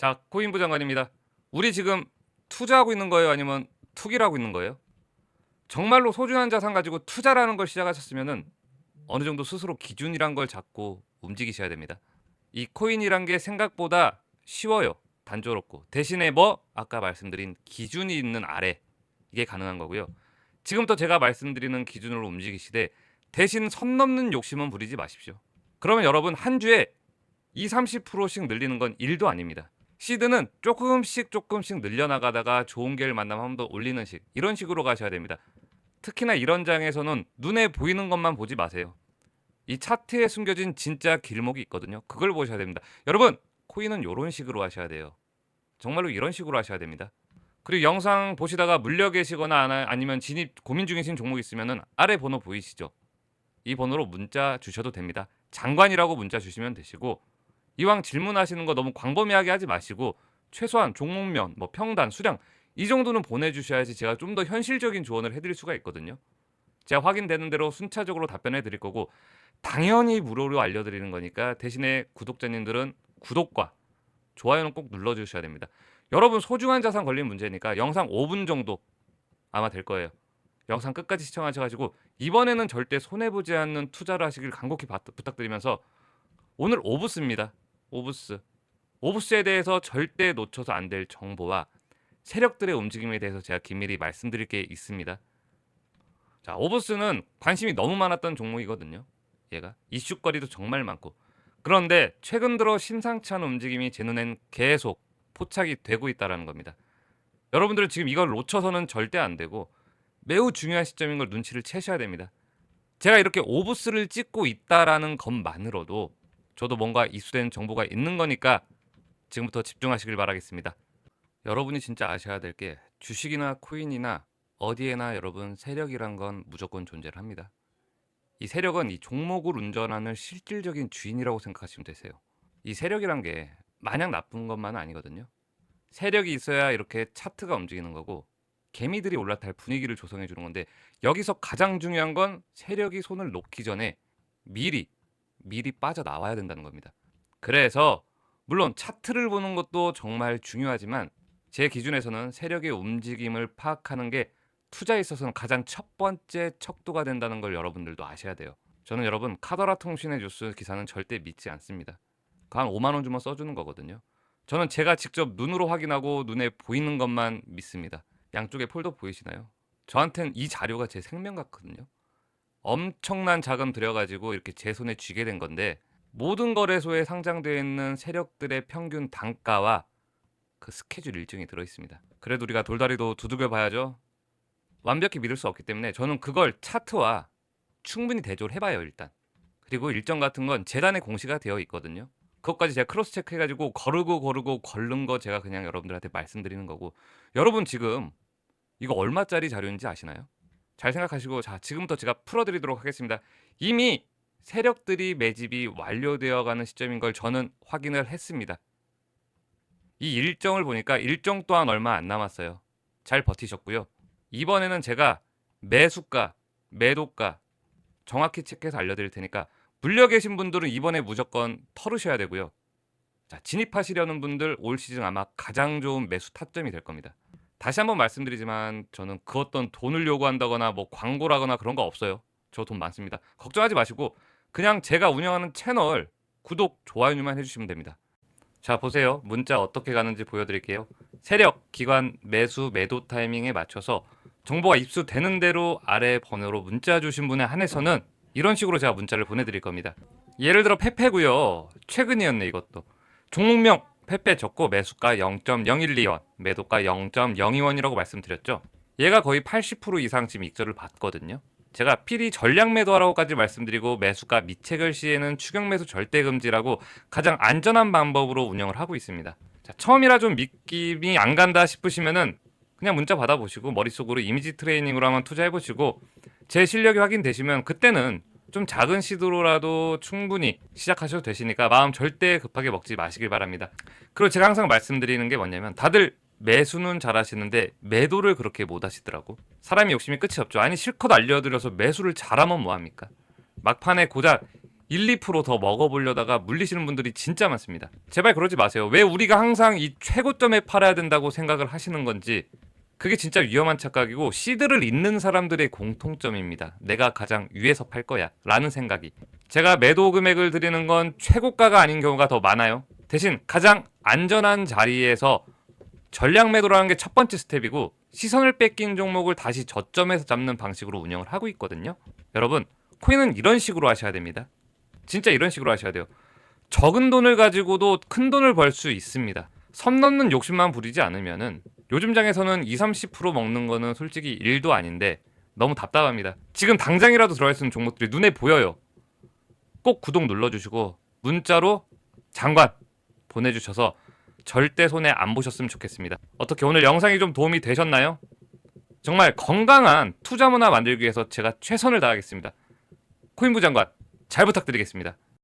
자, 코인부 장관입니다. 우리 지금 투자하고 있는 거예요? 아니면 투기를 하고 있는 거예요? 정말로 소중한 자산 가지고 투자라는 걸 시작하셨으면은 어느 정도 스스로 기준이란 걸 잡고 움직이셔야 됩니다. 이 코인이란 게 생각보다 쉬워요. 단조롭고 대신에 뭐 아까 말씀드린 기준이 있는 아래 이게 가능한 거고요. 지금부터 제가 말씀드리는 기준으로 움직이시되 대신 선 넘는 욕심은 부리지 마십시오. 그러면 여러분 한 주에 2, 30%씩 늘리는 건 일도 아닙니다. 시드는 조금씩 조금씩 늘려나가다가 좋은 계를 만나면 한 번 더 올리는 식 이런 식으로 가셔야 됩니다. 특히나 이런 장에서는 눈에 보이는 것만 보지 마세요. 이 차트에 숨겨진 진짜 길목이 있거든요. 그걸 보셔야 됩니다. 여러분 코인은 이런 식으로 하셔야 돼요. 정말로 이런 식으로 하셔야 됩니다. 그리고 영상 보시다가 물려 계시거나 아니면 진입 고민 중이신 종목 있으면은 아래 번호 보이시죠? 이 번호로 문자 주셔도 됩니다. 장관이라고 문자 주시면 되시고 이왕 질문하시는 거 너무 광범위하게 하지 마시고 최소한 종목면, 뭐 평단, 수량 이 정도는 보내주셔야지 제가 좀 더 현실적인 조언을 해드릴 수가 있거든요. 제가 확인되는 대로 순차적으로 답변해 드릴 거고 당연히 무료로 알려드리는 거니까 대신에 구독자님들은 구독과 좋아요는 꼭 눌러주셔야 됩니다. 여러분 소중한 자산 걸린 문제니까 영상 5분 정도 아마 될 거예요. 영상 끝까지 시청하셔가지고 이번에는 절대 손해 보지 않는 투자를 하시길 간곡히 바- 부탁드리면서 오늘 오브스입니다. 오브스. 오브스에 대해서 절대 놓쳐서 안 될 정보와 세력들의 움직임에 대해서 제가 긴밀히 말씀드릴 게 있습니다. 자, 오브스는 관심이 너무 많았던 종목이거든요. 얘가 이슈거리도 정말 많고 그런데 최근 들어 심상치 않은 움직임이 제 눈엔 계속 포착이 되고 있다라는 겁니다. 여러분들 지금 이걸 놓쳐서는 절대 안 되고 매우 중요한 시점인 걸 눈치를 채셔야 됩니다. 제가 이렇게 오브스를 찍고 있다라는 것만으로도 저도 뭔가 이수된 정보가 있는 거니까 지금부터 집중하시길 바라겠습니다. 여러분이 진짜 아셔야 될 게 주식이나 코인이나 어디에나 여러분 세력이란 건 무조건 존재를 합니다. 이 세력은 이 종목을 운전하는 실질적인 주인이라고 생각하시면 되세요. 이 세력이란 게 마냥 나쁜 것만은 아니거든요. 세력이 있어야 이렇게 차트가 움직이는 거고 개미들이 올라탈 분위기를 조성해 주는 건데 여기서 가장 중요한 건 세력이 손을 놓기 전에 미리 미리 빠져 나와야 된다는 겁니다. 그래서 물론 차트를 보는 것도 정말 중요하지만 제 기준에서는 세력의 움직임을 파악하는 게 투자에 있어서는 가장 첫 번째 척도가 된다는 걸 여러분들도 아셔야 돼요. 저는 여러분 카더라 통신의 뉴스 기사는 절대 믿지 않습니다. 그한 5만 원 주면 써주는 거거든요. 저는 제가 직접 눈으로 확인하고 눈에 보이는 것만 믿습니다. 양쪽에 폴더 보이시나요? 저한테는 이 자료가 제 생명 같거든요. 엄청난 자금 들여가지고 이렇게 제 손에 쥐게 된 건데 모든 거래소에 상장되어 있는 세력들의 평균 단가와 그 스케줄 일정이 들어 있습니다. 그래도 우리가 돌다리도 두들겨 봐야죠. 완벽히 믿을 수 없기 때문에 저는 그걸 차트와 충분히 대조를 해봐요 일단. 그리고 일정 같은 건 재단의 공시가 되어 있거든요. 그것까지 제가 크로스 체크해가지고 거르고 거르고 걸른 거 제가 그냥 여러분들한테 말씀드리는 거고 여러분 지금 이거 얼마짜리 자료인지 아시나요? 잘 생각하시고 자 지금부터 제가 풀어드리도록 하겠습니다. 이미 세력들이 매집이 완료되어 가는 시점인 걸 저는 확인을 했습니다. 이 일정을 보니까 일정 또한 얼마 안 남았어요. 잘 버티셨고요. 이번에는 제가 매수가, 매도가 정확히 체크해서 알려드릴 테니까 물려 계신 분들은 이번에 무조건 털으셔야 되고요. 자, 진입하시려는 분들 올 시즌 아마 가장 좋은 매수 타점이 될 겁니다. 다시 한번 말씀드리지만 저는 그 어떤 돈을 요구한다거나 뭐 광고라거나 그런 거 없어요. 저 돈 많습니다. 걱정하지 마시고 그냥 제가 운영하는 채널 구독, 좋아요만 해주시면 됩니다. 자 보세요. 문자 어떻게 가는지 보여드릴게요. 세력, 기관, 매수, 매도 타이밍에 맞춰서 정보가 입수되는 대로 아래 번호로 문자 주신 분에 한해서는 이런 식으로 제가 문자를 보내드릴 겁니다. 예를 들어 페페고요. 최근이었네 이것도. 종목명 페페 적고 매수가 0.012원, 매도가 0.02원이라고 말씀드렸죠. 얘가 거의 80% 이상 지금 익절을 받거든요. 제가 필히 전량 매도하라고까지 말씀드리고 매수가 미체결 시에는 추격 매수 절대 금지라고 가장 안전한 방법으로 운영을 하고 있습니다. 자, 처음이라 좀 믿김이 안 간다 싶으시면은 그냥 문자 받아보시고 머릿속으로 이미지 트레이닝으로 한번 투자해보시고 제 실력이 확인되시면 그때는 좀 작은 시도로라도 충분히 시작하셔도 되시니까 마음 절대 급하게 먹지 마시길 바랍니다. 그리고 제가 항상 말씀드리는 게 뭐냐면 다들 매수는 잘하시는데 매도를 그렇게 못 하시더라고. 사람이 욕심이 끝이 없죠. 아니 실컷 알려드려서 매수를 잘하면 뭐합니까? 막판에 고작 1, 2%더 먹어보려다가 물리시는 분들이 진짜 많습니다. 제발 그러지 마세요. 왜 우리가 항상 이 최고점에 팔아야 된다고 생각을 하시는 건지 그게 진짜 위험한 착각이고 시드를 잇는 사람들의 공통점입니다. 내가 가장 위에서 팔 거야 라는 생각이. 제가 매도 금액을 드리는 건 최고가가 아닌 경우가 더 많아요. 대신 가장 안전한 자리에서 전략 매도라는 게 첫 번째 스텝이고 시선을 뺏긴 종목을 다시 저점에서 잡는 방식으로 운영을 하고 있거든요. 여러분 코인은 이런 식으로 하셔야 됩니다. 진짜 이런 식으로 하셔야 돼요. 적은 돈을 가지고도 큰 돈을 벌 수 있습니다. 선 넘는 욕심만 부리지 않으면은 요즘 장에서는 2, 30% 먹는 거는 솔직히 일도 아닌데 너무 답답합니다. 지금 당장이라도 들어갈 수 있는 종목들이 눈에 보여요. 꼭 구독 눌러주시고 문자로 장관 보내주셔서 절대 손해 안 보셨으면 좋겠습니다. 어떻게 오늘 영상이 좀 도움이 되셨나요? 정말 건강한 투자 문화 만들기 위해서 제가 최선을 다하겠습니다. 코인부 장관 잘 부탁드리겠습니다.